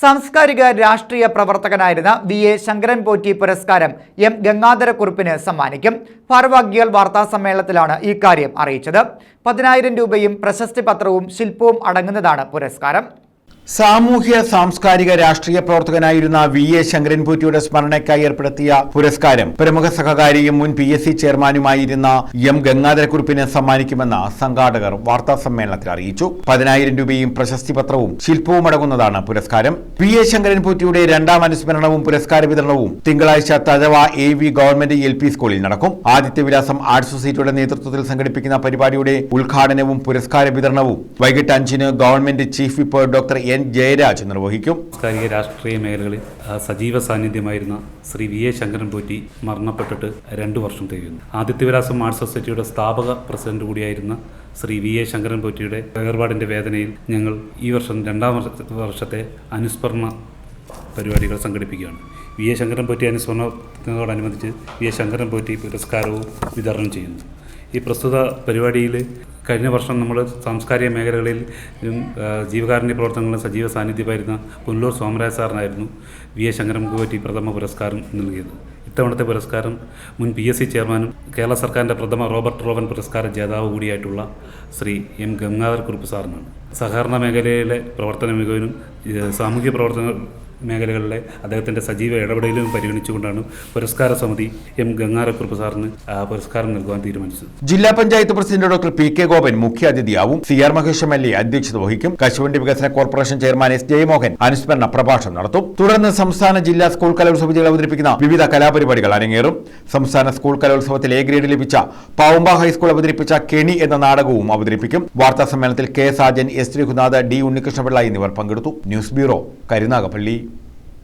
സാംസ്കാരിക രാഷ്ട്രീയ പ്രവർത്തകനായിരുന്ന വി എ ശങ്കരൻ പോറ്റി പുരസ്കാരം എം ഗംഗാധരക്കുറിപ്പിന് സമ്മാനിക്കും. ഭാർവാഗ്യൽ വാർത്താ സമ്മേളനത്തിലാണ് ഇക്കാര്യം അറിയിച്ചത്. പതിനായിരം രൂപയും പ്രശസ്തി പത്രവും ശില്പവും അടങ്ങുന്നതാണ് പുരസ്കാരം. സാമൂഹ്യ സാംസ്കാരിക രാഷ്ട്രീയ പ്രവർത്തകനായിരുന്ന വി എ ശങ്കരൻപൂറ്റിയുടെ സ്മരണയ്ക്കായി ഏർപ്പെടുത്തിയ പുരസ്കാരം പ്രമുഖ സഹകാരിയും മുൻ പി എസ് സി ചെയർമാനുമായിരുന്ന എം ഗംഗാധരക്കുറിപ്പിന് സമ്മാനിക്കുമെന്ന് സംഘാടകർ വാർത്താ സമ്മേളനത്തിൽ അറിയിച്ചു. പതിനായിരം രൂപയും പ്രശസ്തി പത്രവും ശില്പവും അടങ്ങുന്നതാണ് പുരസ്കാരം. വി എ ശങ്കരൻപൂറ്റിയുടെ രണ്ടാം അനുസ്മരണവും പുരസ്കാര വിതരണവും തിങ്കളാഴ്ച Thazhava A V government L P സ്കൂളിൽ നടക്കും. ആദിത്യ വിലാസം ആർട്സ് സൊസൈറ്റിയുടെ നേതൃത്വത്തിൽ സംഘടിപ്പിക്കുന്ന പരിപാടിയുടെ ഉദ്ഘാടനവും പുരസ്കാര വിതരണവും വൈകിട്ട് അഞ്ചിന് government chief whip doctor Jayaraj നിർവഹിക്കും. സാംസ്കാരിക രാഷ്ട്രീയ മേഖലകളിൽ സജീവ സാന്നിധ്യമായിരുന്ന ശ്രീ വി എ ശങ്കരൻ പോറ്റി മരണപ്പെട്ടിട്ട് രണ്ടു വർഷം തികയുന്നു. ആദിത്യവിലാസം ആർട്സ് സൊസൈറ്റിയുടെ സ്ഥാപക പ്രസിഡന്റ് കൂടിയായിരുന്ന ശ്രീ വി എ ശങ്കരൻ പോറ്റിയുടെ വേർപാടിന്റെ വേദനയിൽ ഞങ്ങൾ ഈ വർഷം രണ്ടാം വർഷ- വർഷത്തെ അനുസ്മരണ പരിപാടികൾ സംഘടിപ്പിക്കുകയാണ്. വി എ ശങ്കരൻ പോറ്റി അനുസ്മരണത്തോടനുബന്ധിച്ച് വി എ ശങ്കരൻ പോറ്റി പുരസ്കാരവും വിതരണം ചെയ്യുന്നു. ഈ പ്രസ്തുത പരിപാടിയിൽ കഴിഞ്ഞ വർഷം നമ്മൾ സാംസ്കാരിക മേഖലകളിൽ ജീവകാരുണ്യ പ്രവർത്തനങ്ങളിൽ സജീവ സാന്നിധ്യമായിരുന്ന പുനലൂർ സോമരാജ് സാറിനായിരുന്നു വി എ ശങ്കരൻ പോറ്റി പ്രഥമ പുരസ്കാരം നൽകിയത്. ഇത്തവണത്തെ പുരസ്കാരം മുൻ പി എസ് സി ചെയർമാനും കേരള സർക്കാരിന്റെ പ്രഥമ റോബർട്ട് റോവൻ പുരസ്കാര ജേതാവ് കൂടിയായിട്ടുള്ള ശ്രീ എം ഗംഗാധർ കുറുപ്പ് സാറിനാണ്. സഹകരണ മേഖലയിലെ പ്രവർത്തന മികവിനും സാമൂഹ്യ പ്രവർത്തന മേഖലകളിലെ അദ്ദേഹത്തിന്റെ സജീവ ഇടപെടലും പരിഗണിച്ചുകൊണ്ടാണ് പുരസ്കാര സമിതി എം ഗംഗാരക്കുറുപ്പ് സാറിന് പുരസ്കാരം നൽകുവാൻ തീരുമാനിച്ചത്. ജില്ലാ panchayat president doctor P K Gopan മുഖ്യാതിഥിയാവും. C R Mahesh M L A അധ്യക്ഷത വഹിക്കും. കശുവണ്ടി വികസന കോർപ്പറേഷൻ ചെയർമാൻ എസ് ജയമോഹൻ അനുസ്മരണ പ്രഭാഷണം നടത്തും. തുടർന്ന് സംസ്ഥാന ജില്ലാ സ്കൂൾ കലോത്സവത്തിൽ അവതരിപ്പിക്കുന്ന വിവിധ കലാപരിപാടികൾ അരങ്ങേറും. സംസ്ഥാന സ്കൂൾ കലോത്സവത്തിൽ എ ഗ്രേഡ് ലഭിച്ച പാവുമ്പ ഹൈസ്കൂൾ അവതരിപ്പിച്ച കെണി എന്ന നാടകവും അവതരിപ്പിക്കും. വാർത്താ സമ്മേളനത്തിൽ K Sajan S Raghunath D Unnikrishnapillai എന്നിവർ പങ്കെടുത്തു. News bureau Karunagappally.